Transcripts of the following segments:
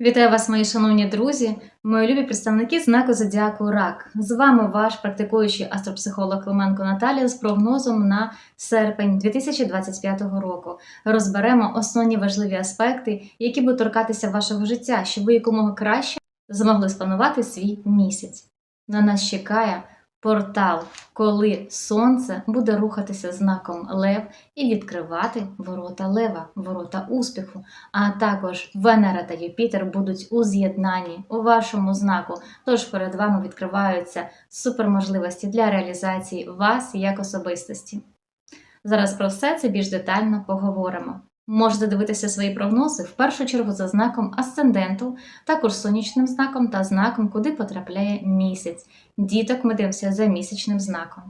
Вітаю вас, мої шановні друзі, мої любі представники знаку Зодіаку Рак. З вами ваш практикуючий астропсихолог Клименко Наталія з прогнозом на серпень 2025 року. Розберемо основні важливі аспекти, які будуть торкатися вашого життя, щоб ви якомога краще змогли спланувати свій місяць. На нас чекає портал, коли сонце буде рухатися знаком Лев і відкривати ворота Лева, ворота успіху а також Венера та Юпітер будуть у з'єднанні у вашому знаку. Тож перед вами відкриваються суперможливості для реалізації вас як особистості. Зараз про все це більш детально поговоримо. Можете дивитися свої прогнози в першу чергу за знаком асценденту, також сонячним знаком та знаком, куди потрапляє місяць. Діток ми дивимося за місячним знаком.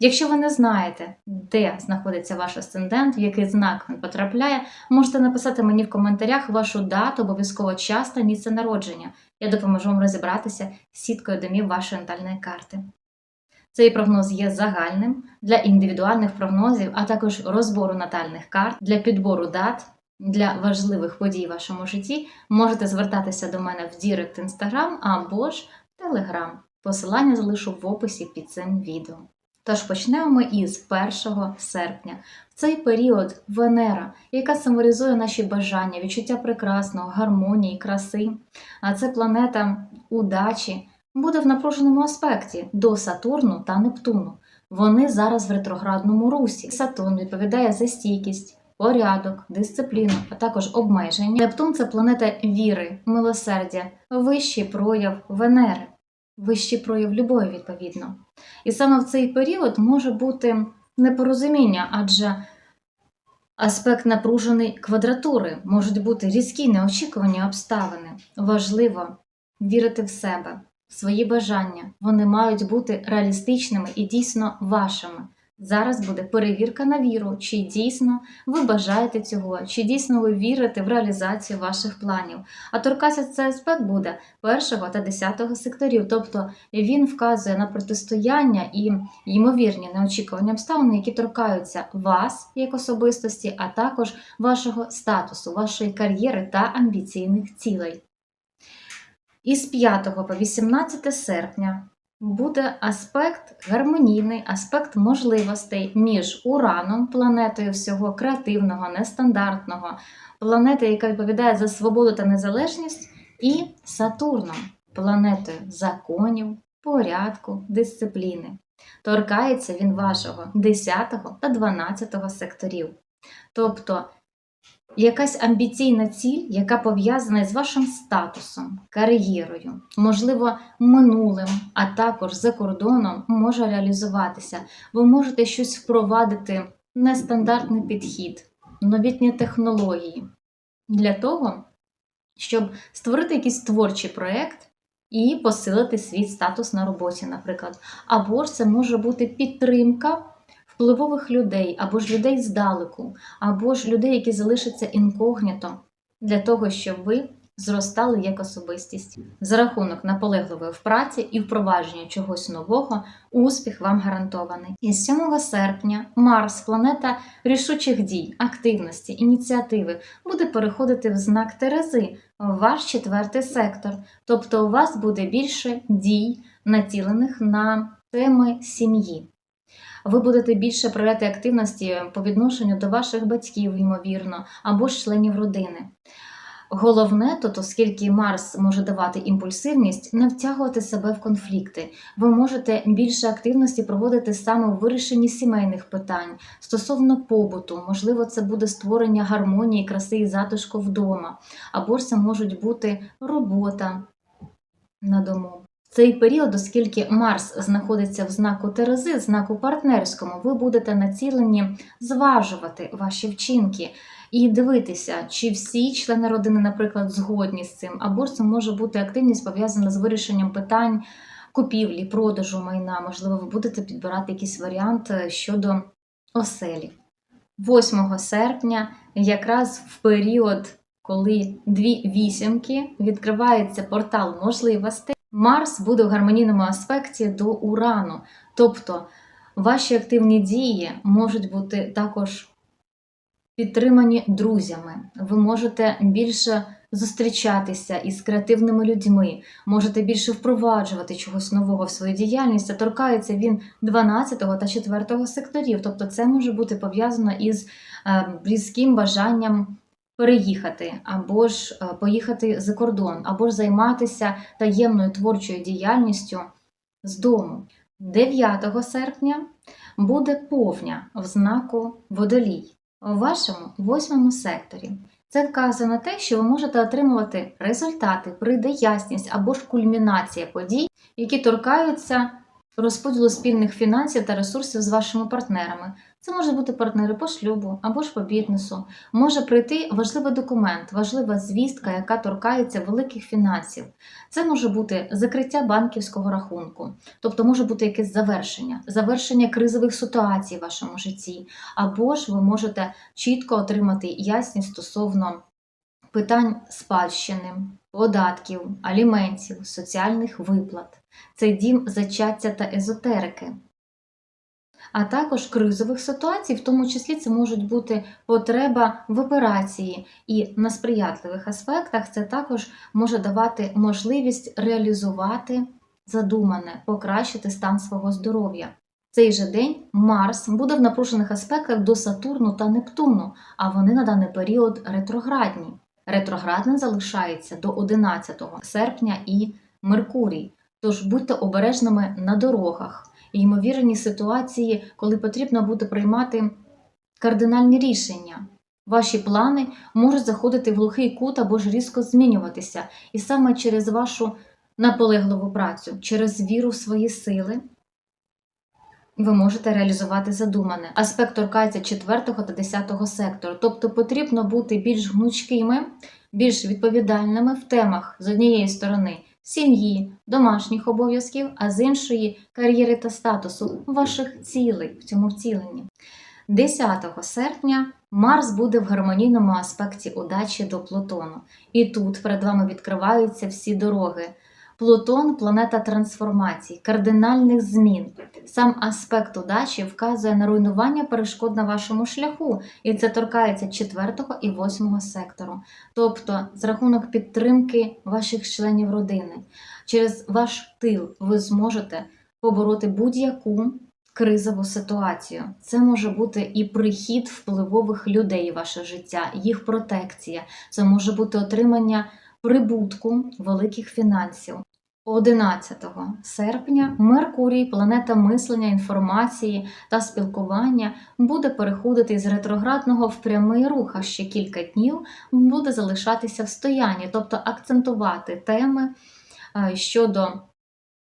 Якщо ви не знаєте, де знаходиться ваш асцендент, в який знак він потрапляє, можете написати мені в коментарях вашу дату, обов'язково час та місце народження. Я допоможу вам розібратися з сіткою домів вашої натальної карти. Цей прогноз є загальним для індивідуальних прогнозів, а також розбору натальних карт для підбору дат для важливих подій в вашому житті. Можете звертатися до мене в Дірект Інстаграм або ж Телеграм. Посилання залишу в описі під цим відео. Тож почнемо ми із 1 серпня. В цей період Венера, яка символізує наші бажання, відчуття прекрасного, гармонії, краси, а це планета удачі, буде в напруженому аспекті до Сатурну та Нептуну. Вони зараз в ретроградному русі. Сатурн відповідає за стійкість, порядок, дисципліну, а також обмеження. Нептун це планета віри, милосердя, вищий прояв Венери, вищий прояв любові, відповідно. І саме в цей період може бути непорозуміння, адже аспект напружений квадратури, можуть бути різкі неочікувані обставини. Важливо вірити в себе, свої бажання. Вони мають бути реалістичними і дійсно вашими. Зараз буде перевірка на віру, чи дійсно ви бажаєте цього, чи дійсно ви вірите в реалізацію ваших планів. А торкатися цей аспект буде першого та десятого секторів, тобто він вказує на протистояння і ймовірні неочікувані обставини, які торкаються вас як особистості, а також вашого статусу, вашої кар'єри та амбіційних цілей. Із 5 по 18 серпня буде аспект гармонійний, аспект можливостей між Ураном, планетою всього креативного, нестандартного, планетою, яка відповідає за свободу та незалежність, і Сатурном, планетою законів, порядку, дисципліни. Торкається він вашого 10 та 12 секторів. Тобто якась амбіційна ціль, яка пов'язана з вашим статусом, кар'єрою, можливо, минулим, а також за кордоном може реалізуватися. Ви можете щось впровадити, нестандартний підхід, новітні технології для того, щоб створити якийсь творчий проєкт і посилити свій статус на роботі, наприклад. Або ж це може бути підтримка впливових людей, або ж людей здалеку, або ж людей, які залишаться інкогніто, для того, щоб ви зростали як особистість. За рахунок наполегливої в праці і впровадження чогось нового, успіх вам гарантований. І 7 серпня Марс, планета рішучих дій, активності, ініціативи, буде переходити в знак Терези, в ваш четвертий сектор. Тобто у вас буде більше дій, націлених на теми сім'ї ви будете більше проявляти активності по відношенню до ваших батьків, ймовірно, або ж членів родини. Головне тут, оскільки Марс може давати імпульсивність, не втягувати себе в конфлікти. Ви можете більше активності проводити саме в вирішенні сімейних питань стосовно побуту, можливо, це буде створення гармонії, краси і затишку вдома, або ж це можуть бути робота на дому. Цей період, оскільки Марс знаходиться в знаку Терези, знаку партнерському, ви будете націлені зважувати ваші вчинки і дивитися, чи всі члени родини, наприклад, згодні з цим, або ж це може бути активність пов'язана з вирішенням питань купівлі, продажу майна. Можливо, ви будете підбирати якийсь варіант е, щодо оселі. 8 серпня, якраз в період, коли дві вісімки відкривається портал можливостей. Марс буде в гармонійному аспекті до Урану, тобто ваші активні дії можуть бути також підтримані друзями. Ви можете більше зустрічатися із креативними людьми, можете більше впроваджувати чогось нового в свою діяльність. А торкається він 12 та 4 секторів. Тобто, це може бути пов'язано із е, різким бажанням переїхати, або ж е, поїхати за кордон, або ж займатися таємною творчою діяльністю з дому. 9 серпня буде повня в знаку водолій у вашому восьмому секторі. Це вказує на те, що ви можете отримувати результати, прийде ясність або ж кульмінація подій, які торкаються розподілу спільних фінансів та ресурсів з вашими партнерами. Це можуть бути партнери по шлюбу або ж по бізнесу. Може прийти важливий документ, важлива звістка, яка торкається великих фінансів. Це може бути закриття банківського рахунку, тобто може бути якесь завершення, завершення кризових ситуацій в вашому житті, або ж ви можете чітко отримати ясність стосовно питань спадщини, податків, аліментів, соціальних виплат. Це дім зачаття та езотерики. А також кризових ситуацій, в тому числі це можуть бути потреба в операції, і на сприятливих аспектах це також може давати можливість реалізувати задумане, покращити стан свого здоров'я. Цей же день Марс буде в напружених аспектах до Сатурну та Нептуну, а вони на даний період ретроградні. Ретроградним залишається до 11 серпня і Меркурій. Тож будьте обережними на дорогах. Ймовірні ситуації, коли потрібно буде приймати кардинальні рішення. Ваші плани можуть заходити в глухий кут або ж різко змінюватися, і саме через вашу наполегливу працю, через віру в свої сили ви можете реалізувати задумане. Аспект торкається 4 та 10 сектору, тобто потрібно бути більш гнучкими, більш відповідальними в темах з однієї сторони сім'ї, домашніх обов'язків, а з іншої кар'єри та статусу ваших цілей в цьому вціленні. 10 серпня Марс буде в гармонійному аспекті удачі до Плутону. І тут перед вами відкриваються всі дороги. Плутон планета трансформацій, кардинальних змін. Сам аспект удачі вказує на руйнування перешкод на вашому шляху, і це торкається 4 і 8 сектору, тобто з рахунок підтримки ваших членів родини. Через ваш тил ви зможете побороти будь-яку кризову ситуацію. Це може бути і прихід впливових людей в ваше життя, їх протекція, це може бути отримання прибутку великих фінансів. 11 серпня Меркурій, планета мислення, інформації та спілкування, буде переходити з ретроградного в прямий рух, а ще кілька днів буде залишатися в стоянні, тобто акцентувати теми е, щодо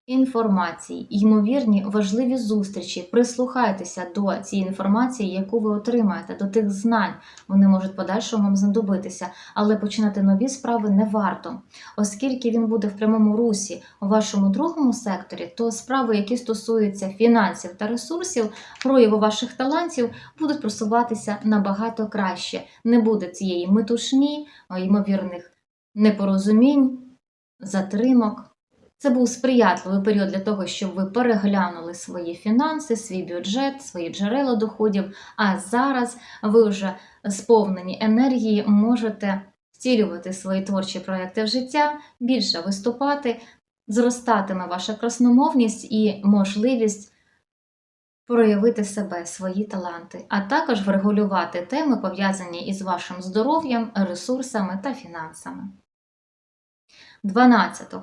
інформації, ймовірні важливі зустрічі. Прислухайтеся до цієї інформації, яку ви отримаєте, до тих знань. Вони можуть подальшому вам знадобитися, але починати нові справи не варто, оскільки він буде в прямому русі у вашому другому секторі, то справи, які стосуються фінансів та ресурсів, прояву ваших талантів, будуть просуватися набагато краще. Не буде цієї метушні, ймовірних непорозумінь, затримок. Це був сприятливий період для того, щоб ви переглянули свої фінанси, свій бюджет, свої джерела доходів. А зараз ви вже сповнені енергії можете втілювати свої творчі проекти в життя, більше виступати, зростатиме ваша красномовність і можливість проявити себе, свої таланти, а також врегулювати теми, пов'язані із вашим здоров'ям, ресурсами та фінансами. 12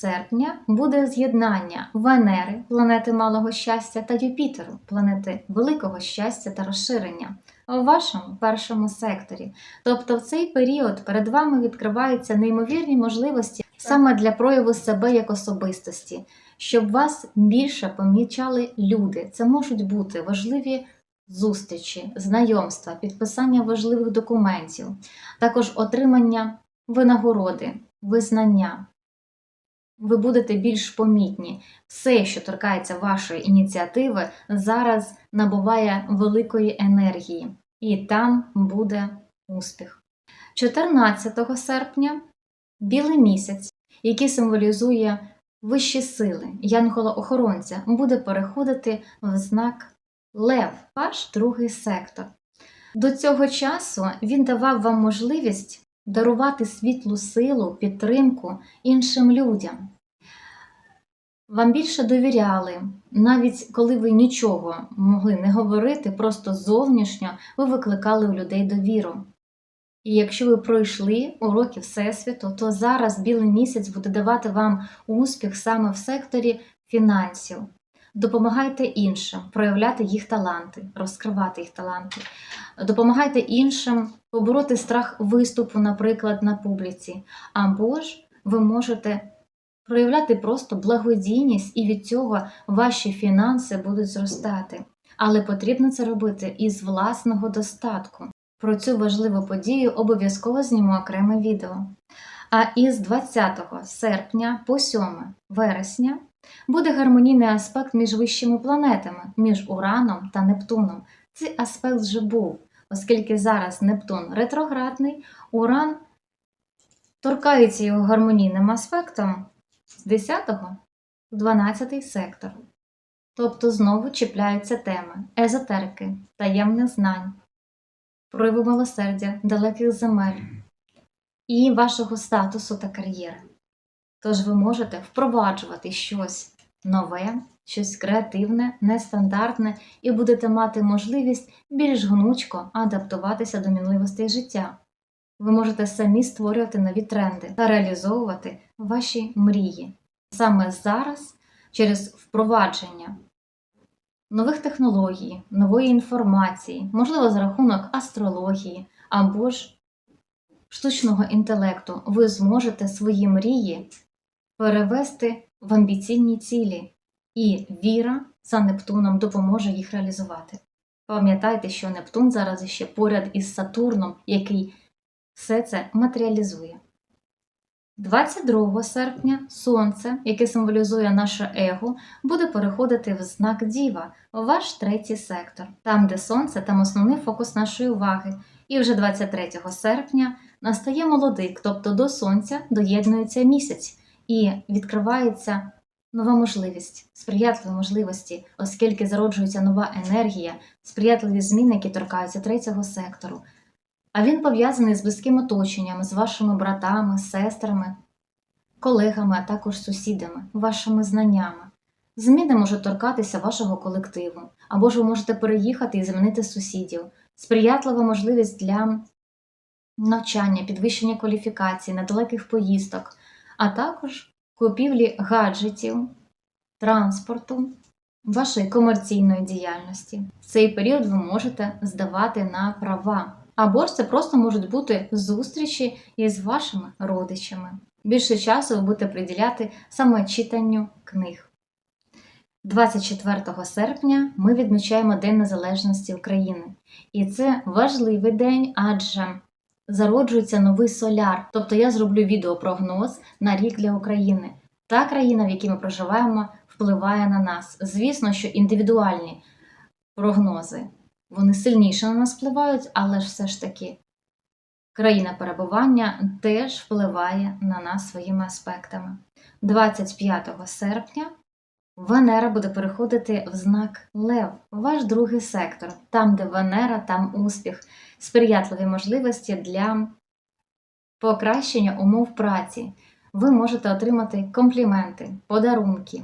серпня буде з'єднання Венери, планети малого щастя, та Юпітеру, планети великого щастя та розширення у вашому першому секторі. Тобто в цей період перед вами відкриваються неймовірні можливості саме для прояву себе як особистості, щоб вас більше помічали люди. Це можуть бути важливі. Зустрічі, знайомства, підписання важливих документів, також отримання винагороди, визнання, ви будете більш помітні. Все, що торкається вашої ініціативи, зараз набуває великої енергії, і там буде успіх. 14 серпня білий місяць, який символізує вищі сили янгола-охоронця, буде переходити в знак Лев, ваш другий сектор. До цього часу він давав вам можливість дарувати світлу силу, підтримку іншим людям. Вам більше довіряли, навіть коли ви нічого могли не говорити, просто зовнішньо ви викликали у людей довіру. І якщо ви пройшли уроки Всесвіту, то зараз білий місяць буде давати вам успіх саме в секторі фінансів. Допомагайте іншим проявляти їх таланти, розкривати їх таланти. Допомагайте іншим побороти страх виступу, наприклад, на публіці. Або ж ви можете проявляти просто благодійність, і від цього ваші фінанси будуть зростати. Але потрібно це робити із власного достатку. Про цю важливу подію обов'язково зніму окреме відео. А із 20 серпня по 7 вересня буде гармонійний аспект між вищими планетами, між Ураном та Нептуном. Цей аспект вже був, оскільки зараз Нептун ретроградний, Уран торкається його гармонійним аспектом з 10 в 12 сектор. Тобто знову чіпляються теми езотерики, таємних знань, прояви милосердя, далеких земель і вашого статусу та кар'єри. Тож ви можете впроваджувати щось нове, щось креативне, нестандартне і будете мати можливість більш гнучко адаптуватися до мінливостей життя. Ви можете самі створювати нові тренди та реалізовувати ваші мрії. Саме зараз, через впровадження нових технологій, нової інформації, можливо, за рахунок астрології або ж штучного інтелекту, ви зможете свої мрії перевести в амбіційні цілі, і віра за Нептуном допоможе їх реалізувати. Пам'ятайте, що Нептун зараз ще поряд із Сатурном, який все це матеріалізує. 22 серпня Сонце, яке символізує наше его, буде переходити в знак Діва, ваш третій сектор, там, де сонце, там основний фокус нашої уваги. І вже 23 серпня настає молодик, тобто до сонця доєднується місяць і відкривається нова можливість, сприятливі можливості, оскільки зароджується нова енергія, сприятливі зміни, які торкаються третього сектору. А він пов'язаний з близьким оточенням, з вашими братами, сестрами, колегами, а також сусідами, вашими знаннями. Зміни можуть торкатися вашого колективу, або ж ви можете переїхати і змінити сусідів, сприятлива можливість для навчання, підвищення кваліфікації, недалеких поїздок, а також купівлі гаджетів, транспорту, вашої комерційної діяльності. Цей період ви можете здавати на права. Або ж це просто можуть бути зустрічі із вашими родичами. Більше часу ви будете приділяти саме читанню книг. 24 серпня ми відмічаємо День Незалежності України. І це важливий день, адже зароджується новий соляр. Тобто я зроблю відеопрогноз на рік для України. Та країна, в якій ми проживаємо, впливає на нас. Звісно, що індивідуальні прогнози вони сильніше на нас впливають, але ж все ж таки країна перебування теж впливає на нас своїми аспектами. 25 серпня Венера буде переходити в знак Лев, ваш другий сектор. Там, де Венера, там успіх, сприятливі можливості для покращення умов праці. Ви можете отримати компліменти, подарунки,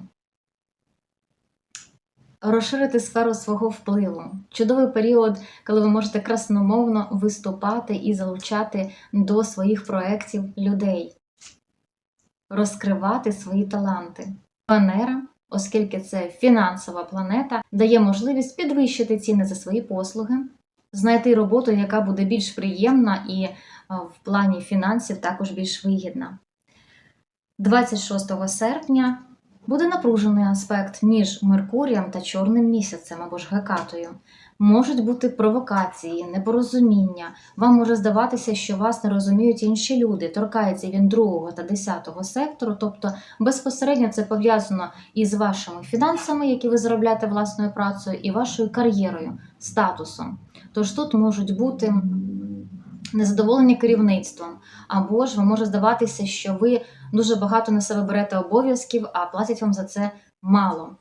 розширити сферу свого впливу. Чудовий період, коли ви можете красномовно виступати і залучати до своїх проєктів людей, розкривати свої таланти. Венера, оскільки це фінансова планета, дає можливість підвищити ціни за свої послуги, знайти роботу, яка буде більш приємна і в плані фінансів також більш вигідна. 26 серпня Буде напружений аспект між Меркурієм та Чорним місяцем або ж Гекатою. Можуть бути провокації, непорозуміння. Вам може здаватися, що вас не розуміють інші люди. Торкається він другого та десятого сектору, тобто безпосередньо це пов'язано із вашими фінансами, які ви заробляєте власною працею, і вашою кар'єрою, статусом. Тож тут можуть бути незадоволені керівництвом, або ж ви може здаватися, що ви дуже багато на себе берете обов'язків, а платять вам за це мало.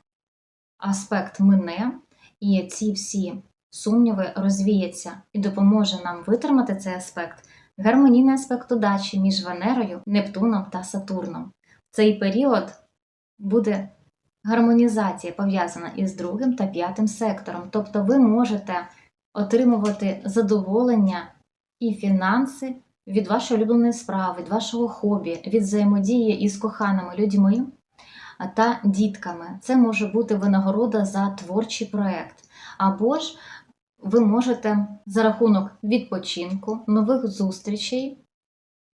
Аспект мине, і ці всі сумніви розвіяться і допоможе нам витримати цей аспект гармонійний аспект удачі між Венерою, Нептуном та Сатурном. В цей період буде гармонізація пов'язана із другим та п'ятим сектором. Тобто ви можете отримувати задоволення і фінанси від вашої улюбленої справи, від вашого хобі, від взаємодії із коханими людьми та дітками. Це може бути винагорода за творчий проект. Або ж ви можете за рахунок відпочинку, нових зустрічей,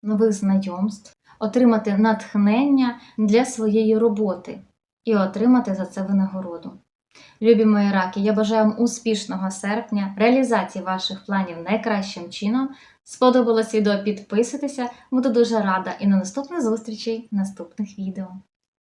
нових знайомств отримати натхнення для своєї роботи і отримати за це винагороду. Любі мої раки, я бажаю вам успішного серпня, реалізації ваших планів найкращим чином. Сподобалось відео, підписуйтеся, буду дуже рада і на наступних зустрічей, наступних відео.